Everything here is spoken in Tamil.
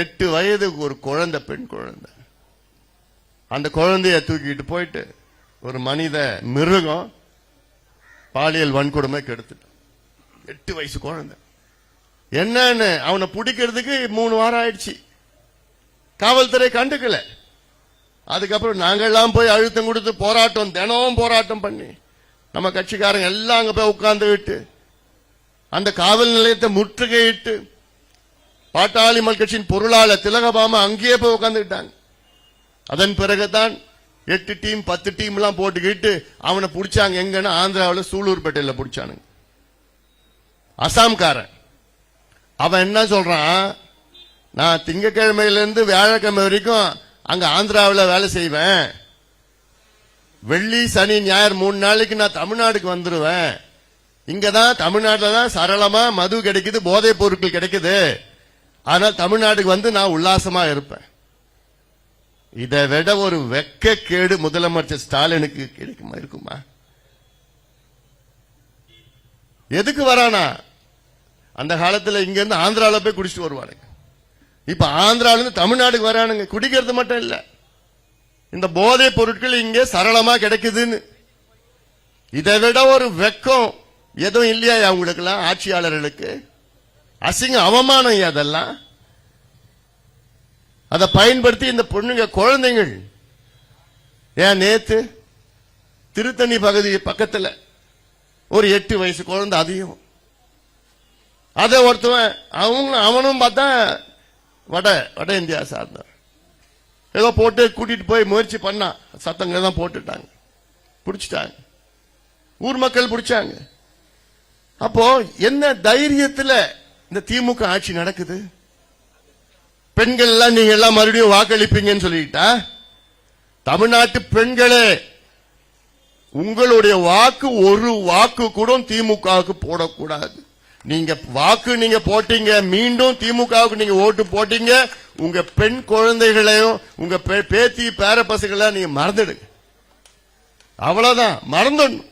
எட்டு வயதுக்கு ஒரு குழந்தை பெண் குழந்தை. அந்த குழந்தைய தூக்கிட்டு போயிட்டு ஒரு மனித மிருகம் பாலியல் வன்கொடுமை கெடுத்துட்டான். எட்டு வயசு குழந்தை. என்னன்னு அவனை பிடிக்கிறதுக்கு மூணு வாரம் ஆயிடுச்சு. காவல்துறை கண்டுக்கல. அதுக்கப்புறம் நாங்கெல்லாம் போய் அழுத்தம் கொடுத்து போராட்டம் தினமும் போராட்டம் பண்ணி நம்ம கட்சிக்காரங்க எல்லாம் அங்க போய் உட்கார்ந்து விட்டு அந்த காவல் நிலையத்தை முற்றுகையிட்டு பாட்டாளி கட்சியின் பொருளாளர் திலகபாமா அங்கேயே போய் உட்கார்ந்துட்டாங்க அதன் பிறகுதான் எட்டு டீம் பத்து டீம் எல்லாம் போட்டுக்கிட்டு அவனை பிடிச்சாங்க. எங்கன்னா ஆந்திராவில் சூலூர்பேட்டையில் பிடிச்சானுங்க. அசாம்காரன். அவன் என்ன சொல்றான்? நான் திங்கக்கிழமையிலேருந்து வியாழக்கிழமை வரைக்கும் அங்க ஆந்திராவில் வேலை செய்வேன். வெள்ளி சனி ஞாயிறு மூணு நாளைக்கு நான் தமிழ்நாடுக்கு வந்துருவேன். இங்கதான் தமிழ்நாட்டில் தான் சரளமா மது கிடைக்குது போதைப் பொருட்கள் கிடைக்குது. ஆனால் தமிழ்நாட்டுக்கு வந்து நான் உல்லாசமா இருப்பேன். இதை விட ஒரு வெக்கக்கேடு முதலமைச்சர் ஸ்டாலினுக்கு கிடைக்குமா இருக்குமா? எதுக்கு வரானா? அந்த காலத்தில் இங்க இருந்து ஆந்திரால போய் குடிச்சிட்டு வருவானுங்க. இப்ப ஆந்திரால இருந்து தமிழ்நாடுக்கு வரானுங்க. குடிக்கிறது மட்டும் இல்ல. இந்த போதைப் பொருட்கள் இங்கே சரளமா கிடைக்குதுன்னு. இதை விட ஒரு வெக்கம் எதுவும் இல்லையா அவங்களுக்கெல்லாம் ஆட்சியாளர்களுக்கு? அசிங்க அவமானம் அதெல்லாம். அதை பயன்படுத்தி இந்த பொண்ணுங்க குழந்தைகள். ஏன் நேத்து திருத்தணி பகுதி பக்கத்தில் ஒரு எட்டு வயசு குழந்தை அதையும் அதை ஒருத்தவன் அவங்க அவனும் பார்த்தா வட வட இந்தியா சார்ந்தான் ஏதோ போட்டு கூட்டிட்டு போய் முயற்சி பண்ணான் சத்தங்களை தான் போட்டுட்டாங்க. பிடிச்சிட்டாங்க. ஊர் மக்கள் பிடிச்சாங்க. அப்போ என்ன தைரியத்தில் இந்த திமுக ஆட்சி நடக்குது. பெண்கள் எல்லாம் நீங்க எல்லாம் மறுபடியும் வாக்களிப்பீங்கன்னு சொல்லிட்டா? தமிழ்நாட்டு பெண்களே உங்களுடைய வாக்கு ஒரு வாக்கு கூட திமுகவுக்கு போடக்கூடாது. நீங்க வாக்கு நீங்க போட்டீங்க மீண்டும் திமுகவுக்கு நீங்க ஓட்டு போட்டீங்க உங்க பெண் குழந்தைகளையும் உங்க பேத்தி பேர பசங்களையும் நீங்க மறந்துடுங்க. அவ்வளவுதான் மறந்துடணும்.